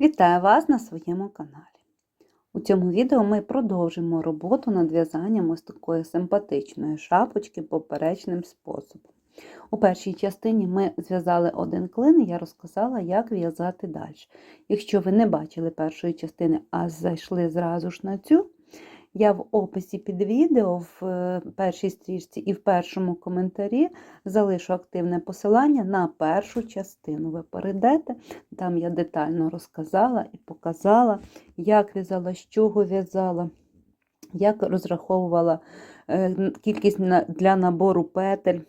Вітаю вас на своєму каналі. У цьому відео ми продовжимо роботу над в'язанням ось такої симпатичної шапочки поперечним способом. У першій частині ми зв'язали один клин, і я розказала, як в'язати далі. Якщо ви не бачили першої частини, а зайшли зразу ж на цю, я в описі під відео в е, першій стрічці і в першому коментарі залишу активне посилання на першу частину. Ви перейдете, там я детально розказала і показала, як в'язала, з чого в'язала, як розраховувала е, кількість для набору петель.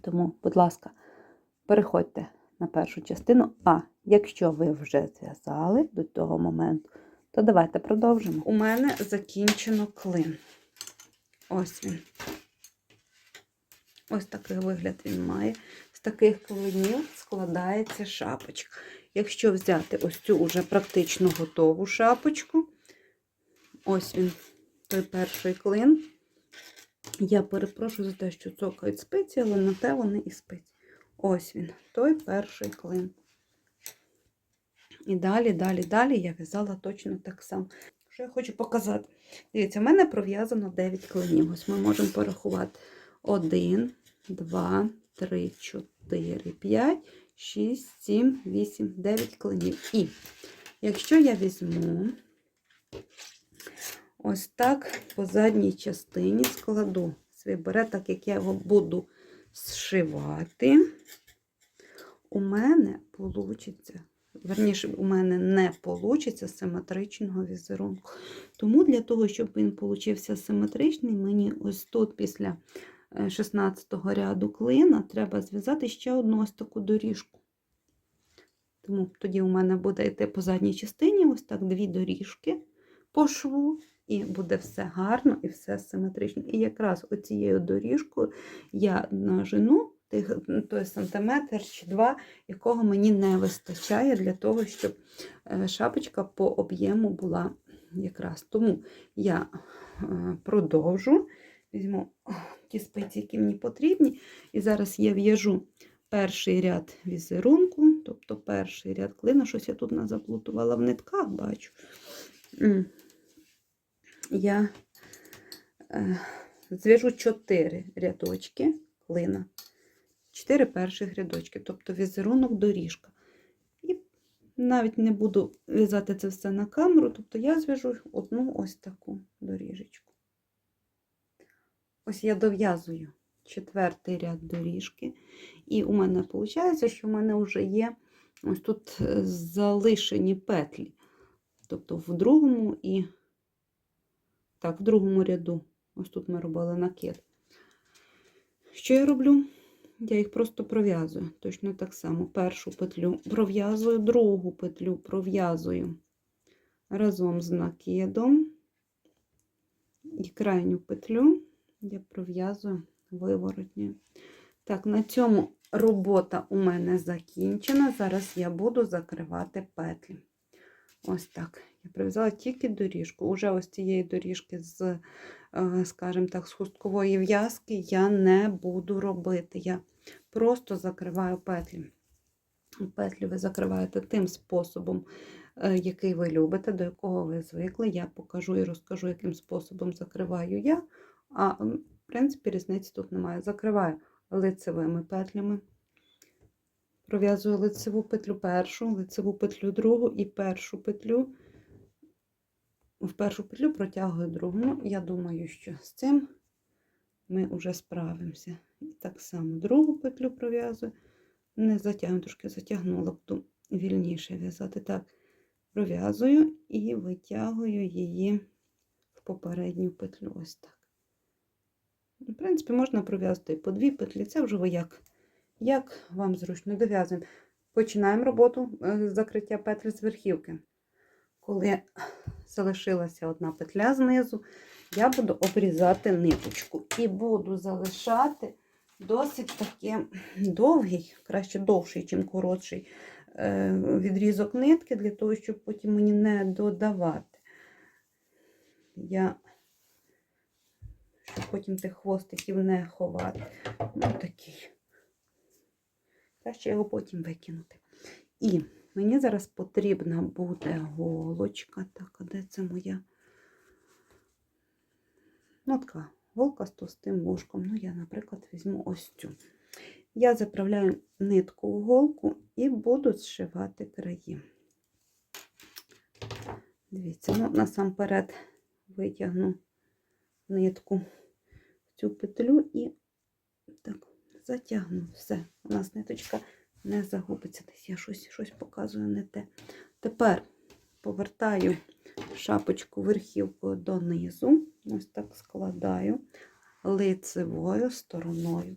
Тому, будь ласка, переходьте на першу частину. А якщо ви вже зв'язали до того моменту, то давайте продовжимо. У мене закінчено клин. Ось він. Ось такий вигляд він має. З таких клинів складається шапочка. Якщо взяти ось цю уже практично готову шапочку, ось він, той перший клин. Я перепрошую за те, що цокають спиці, але на те вони і спиці. Ось він, той перший клин. І далі, далі, далі я в'язала точно так само. Що я хочу показати? Дивіться, в мене пров'язано 9 клинів. Ось ми можемо порахувати. 1, 2, 3, 4, 5, 6, 7, 8, 9 клинів. І якщо я візьму ось так по задній частині складу свій берет, так як я його буду зшивати, у мене вийде верніше, у мене не вийде симетричного візерунку. Тому для того, щоб він получився симетричний, мені ось тут після 16-го ряду клина треба зв'язати ще одну ось таку доріжку. Тому тоді у мене буде йти по задній частині ось так дві доріжки по шву, і буде все гарно і все симетрично. І якраз оцією доріжкою я нажену тих, той сантиметр чи два, якого мені не вистачає для того, щоб е, шапочка по об'єму була якраз. Тому я е, продовжу, візьму ті спиці, які мені потрібні. І зараз я в'яжу перший ряд візерунку, тобто перший ряд клина, щось я тут заплутувала в нитках, бачу. Я е, зв'яжу 4 рядочки клина. 4 перших рядочки, тобто візерунок доріжка. І навіть не буду в'язати це все на камеру, тобто я зв'яжу одну ось таку доріжечку. Ось я дов'язую четвертий ряд доріжки, і у мене виходить, що в мене вже є ось тут е, залишені петлі. Тобто в другому і так, в другому ряду. Ось тут ми робили накид. Що я роблю? Я їх просто пров'язую. Точно так само. Першу петлю пров'язую, другу петлю пров'язую разом з накидом. І крайню петлю я пров'язую виворотньою. Так, на цьому робота у мене закінчена. Зараз я буду закривати петлі. Ось так. Я прив'язала тільки доріжку. Уже ось цієї доріжки з, е, скажімо так, з хусткової в'язки я не буду робити. Я просто закриваю петлі. Петлі ви закриваєте тим способом, е, який ви любите, до якого ви звикли. Я покажу і розкажу, яким способом закриваю я. А, в принципі, різниці тут немає. Закриваю лицевими петлями. Пров'язую лицеву петлю першу, лицеву петлю другу і першу петлю. В першу петлю протягую другу. Я думаю, що з цим ми вже справимося. І так само другу петлю пров'язую. Не затягну, трошки затягнула, буду вільніше в'язати. Так, пров'язую і витягую її в попередню петлю. Ось так. В принципі, можна пров'язати по дві петлі. Це вже ви як, як вам зручно дов'язуємо. Починаємо роботу е, з закриття петлі з верхівки. Коли залишилася одна петля знизу, я буду обрізати ниточку і буду залишати досить таки довгий, краще довший, ніж коротший е, відрізок нитки, для того, щоб потім мені не додавати. Я, щоб потім тих хвостиків не ховати. Ну, такий. Краще його потім викинути. І Мені зараз потрібна буде голочка. Так, а де це моя? Ну, така голка з товстим вушком. Ну, я, наприклад, візьму ось цю. Я заправляю нитку в голку і буду зшивати краї. Дивіться, ну, насамперед витягну нитку в цю петлю і так, затягну все. У нас ниточка не загубиться. Десь я щось, щось показую не те. Тепер повертаю шапочку верхівкою донизу. Ось так складаю лицевою стороною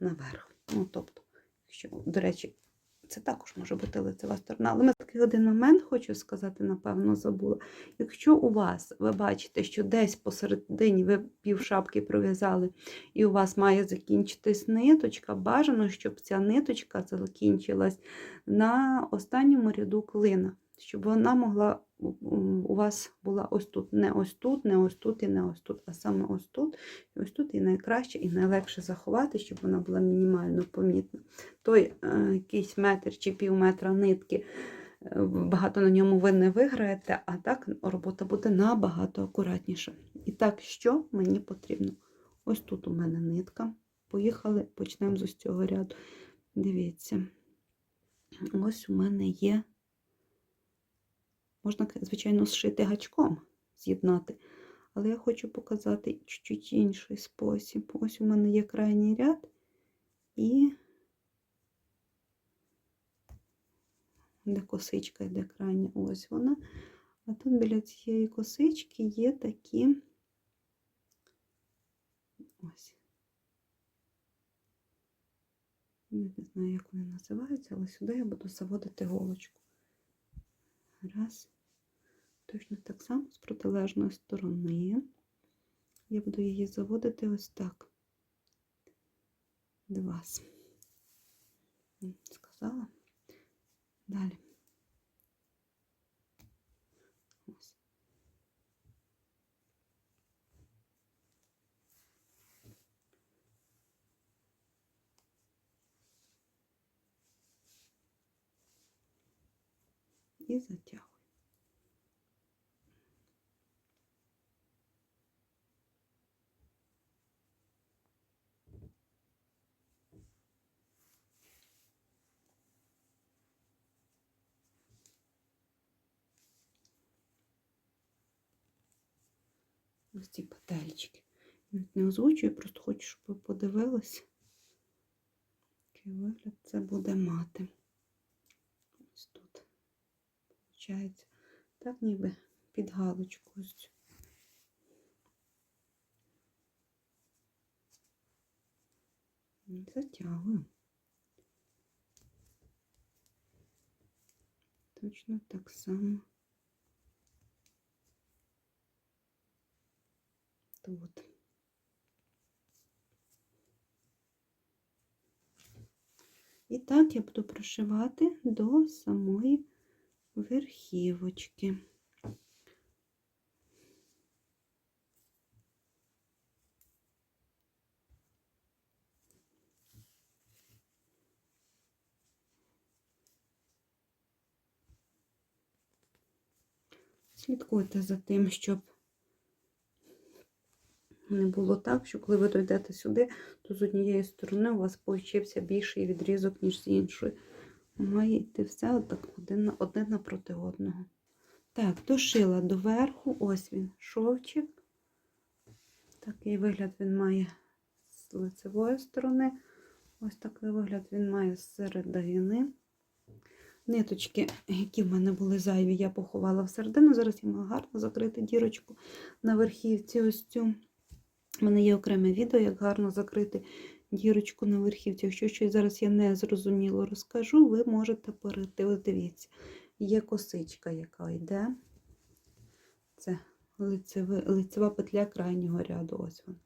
наверх. Ну, тобто, якщо, до речі, це також може бути лицева сторона. Але ми такий один момент хочу сказати, напевно, забула. Якщо у вас ви бачите, що десь посередині ви пів шапки пров'язали, і у вас має закінчитись ниточка, бажано, щоб ця ниточка закінчилась на останньому ряду клина, щоб вона могла у вас була ось тут, не ось тут, не ось тут і не ось тут, а саме ось тут, і ось тут і найкраще і найлегше заховати, щоб вона була мінімально помітна. Той е, якийсь метр чи пів метра нитки, е, багато на ньому ви не виграєте, а так робота буде набагато акуратніша. І так, що мені потрібно? Ось тут у мене нитка. Поїхали, почнемо з ось цього ряду. Дивіться, ось у мене є. Можна, звичайно, зшити гачком, з'єднати. Але я хочу показати чуть-чуть інший спосіб. Ось у мене є крайній ряд і де косичка йде крайня, ось вона. А тут біля цієї косички є такі ось. Не знаю, як вони називаються, але сюди я буду заводити голочку. Раз. Точно так само з протилежної сторони. Я буду її заводити ось так. Два. Сказала. Далі. Ось. І затягую. Ось ці петельки. Не озвучую, просто хочу, щоб ви подивилися, який вигляд це буде мати. Ось тут. Получається, так ніби під галочку ось. Затягую. Точно так само. тут. І так я буду прошивати до самої верхівочки. Слідкуйте за тим, щоб не було так, що коли ви дойдете сюди, то з однієї сторони у вас получився більший відрізок, ніж з іншої. Має йти все отак один, один напроти одного. Так, дошила доверху, ось він, шовчик. Такий вигляд він має з лицевої сторони. Ось такий вигляд він має з середини. Ниточки, які в мене були зайві, я поховала всередину. Зараз я маю гарно закрити дірочку на верхівці ось цю. У мене є окреме відео, як гарно закрити дірочку на верхівці. Якщо щось зараз я не зрозуміло розкажу, ви можете перейти. Ось дивіться, є косичка, яка йде. Це лицеве, лицева петля крайнього ряду. Ось вона.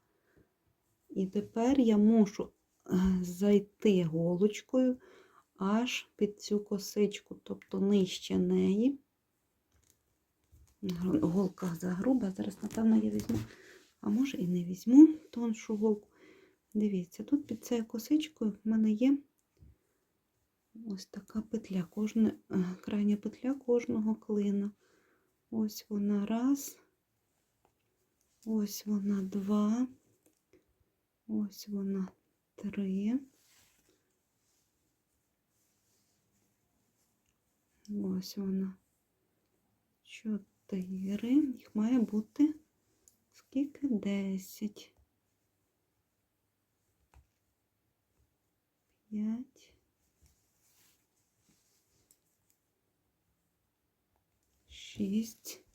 І тепер я мушу е, зайти голочкою аж під цю косичку, тобто нижче неї. Голка загруба. Зараз, напевно, я візьму а може і не візьму тоншу голку. Дивіться, тут під цією косичкою в мене є ось така петля, кожна, е, крайня петля кожного клина. Ось вона раз, ось вона два, ось вона три. Ось вона. Чотири. Їх має бути скільки? Десять. П'ять. Шість.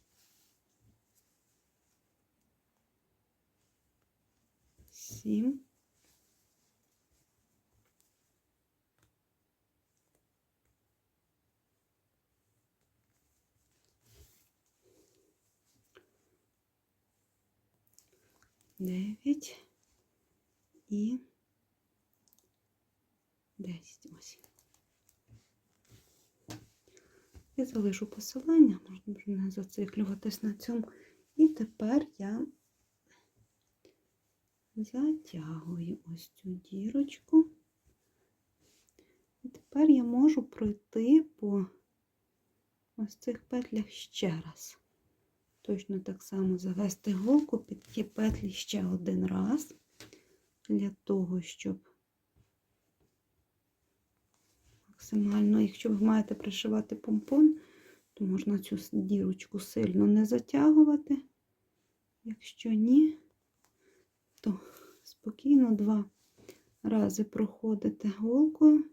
Сім. Дев'ять і десять. Ось. Я залишу посилання, можна вже не зациклюватись на цьому. І тепер я затягую ось цю дірочку. І тепер я можу пройти по ось цих петлях ще раз. Точно так само завести голку під ті петлі ще один раз, для того, щоб максимально, якщо ви маєте пришивати помпон, то можна цю дірочку сильно не затягувати. Якщо ні, то спокійно два рази проходите голкою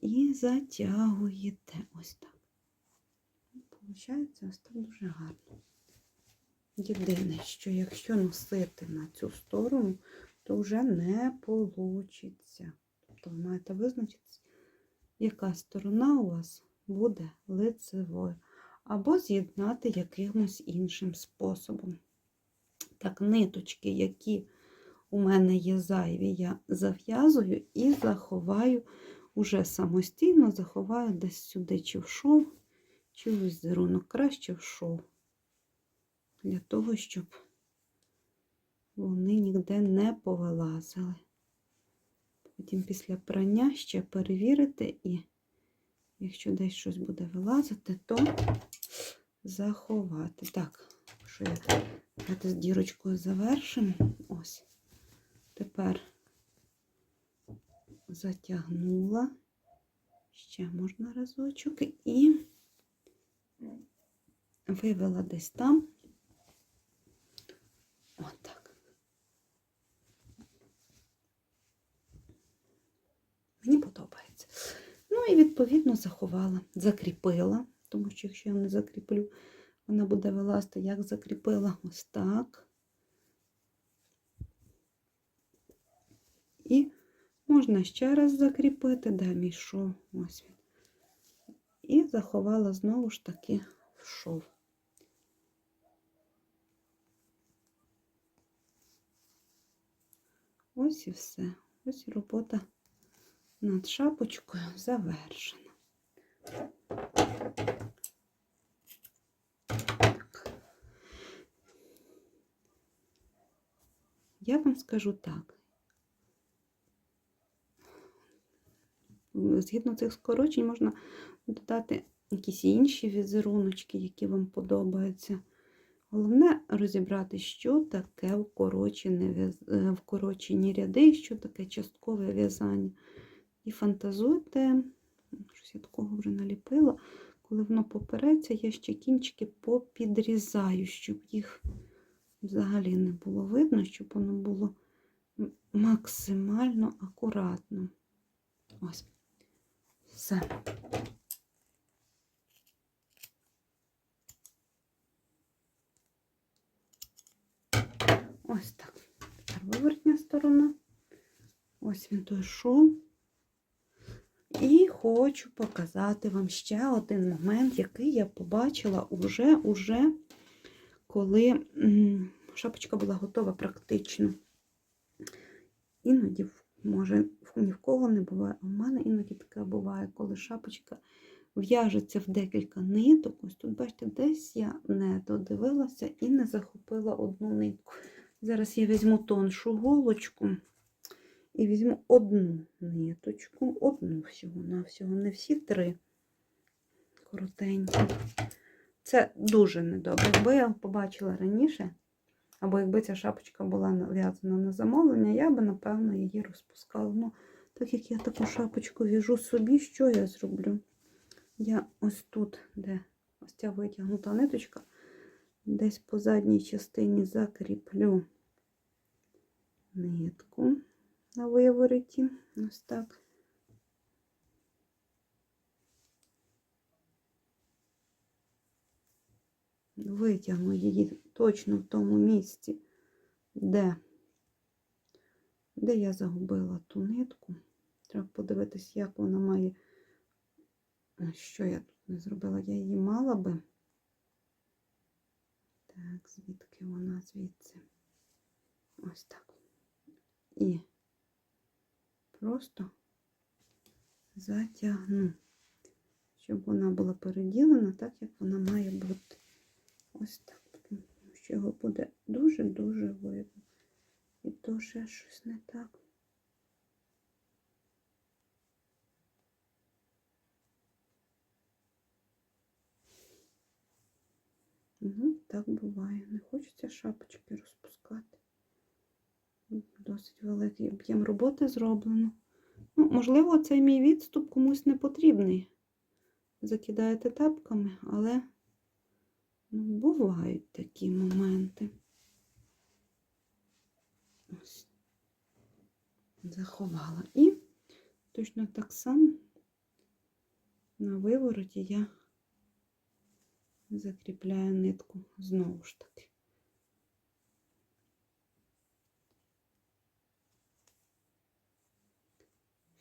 і затягуєте ось так. Получається ось так дуже гарно. Єдине, що якщо носити на цю сторону, то вже не вийде. Тобто ви маєте визначитися, яка сторона у вас буде лицевою. Або з'єднати якимось іншим способом. Так, ниточки, які у мене є зайві, я зав'язую і заховаю уже самостійно, заховаю десь сюди чи в шов, чи в візерунок, краще в шов. Для того, щоб вони ніде не повилазили. Потім після прання ще перевірити, і якщо десь щось буде вилазити, то заховати. Так, що я давайте з дірочкою завершимо. Ось. Тепер затягнула. Ще можна разочок і вивела десь там. Отак. Мені подобається. Ну і відповідно заховала, закріпила, тому що якщо я не закріплю, вона буде вилазити, як закріпила ось так. І можна ще раз закріпити, де мій шов, ось він. І заховала знову ж таки в шов. Ось і все. Ось робота над шапочкою завершена. Я вам скажу так. Згідно цих скорочень можна додати якісь інші візеруночки, які вам подобаються. Головне розібрати, що таке вкорочені, е, вкорочені ряди, що таке часткове в'язання. І фантазуйте, щось я такого вже наліпила, коли воно попереться, я ще кінчики попідрізаю, щоб їх взагалі не було видно, щоб воно було максимально акуратно. Ось. Все. Ось так. Тепер вивертня сторона. Ось він той шов. І хочу показати вам ще один момент, який я побачила уже, уже коли шапочка була готова практично. Іноді, може, ні в кого не буває, а в мене іноді таке буває, коли шапочка в'яжеться в декілька ниток. Ось тут, бачите, десь я не додивилася і не захопила одну нитку. Зараз я візьму тоншу голочку І візьму одну ниточку, одну всього на всього, не всі три коротенькі. Це дуже недобре. Якби я побачила раніше, або якби ця шапочка була нав'язана на замовлення, я би, напевно, її розпускала. Ну, так як я таку шапочку в'яжу собі, що я зроблю? Я ось тут, де ось ця витягнута ниточка, десь по задній частині закріплю нитку на вивороті. Ось так. Витягну її точно в тому місці, де, де я загубила ту нитку. Треба подивитись, як вона має. Що я тут не зробила? Я її мала би. Так, звідки вона звідси? Ось так. І просто затягну, щоб вона була переділена так, як вона має бути. Ось так. Що його буде дуже-дуже видно. І то ще щось не так. Угу, так буває. Не хочеться шапочки розпускати. Досить великий об'єм роботи зроблено. Ну, можливо, цей мій відступ комусь не потрібний. Закидаєте тапками, але ну, бувають такі моменти. Ось. Заховала. І точно так само на вивороті я закріпляю нитку знову ж таки.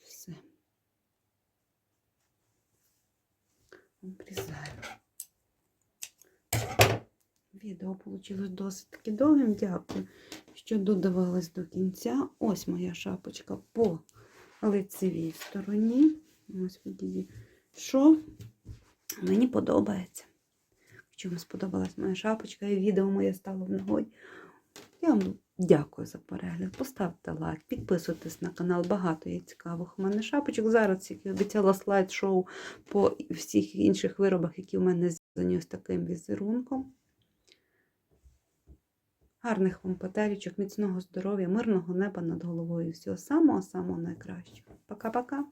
Все. Обрізаю. Відео вийшло досить таки довгим. Дякую, що додавалась до кінця. Ось моя шапочка по лицевій стороні. Ось відійшов. Мені подобається. Якщо вам сподобалась моя шапочка і відео моє стало в нагоді, я вам дякую за перегляд. Поставте лайк, підписуйтесь на канал. Багато є цікавих у мене шапочок. Зараз, як і обіцяла слайд-шоу по всіх інших виробах, які в мене зв'язані ось таким візерунком. Гарних вам петелечок, міцного здоров'я, мирного неба над головою. Всього самого-самого найкращого. Пока-пока!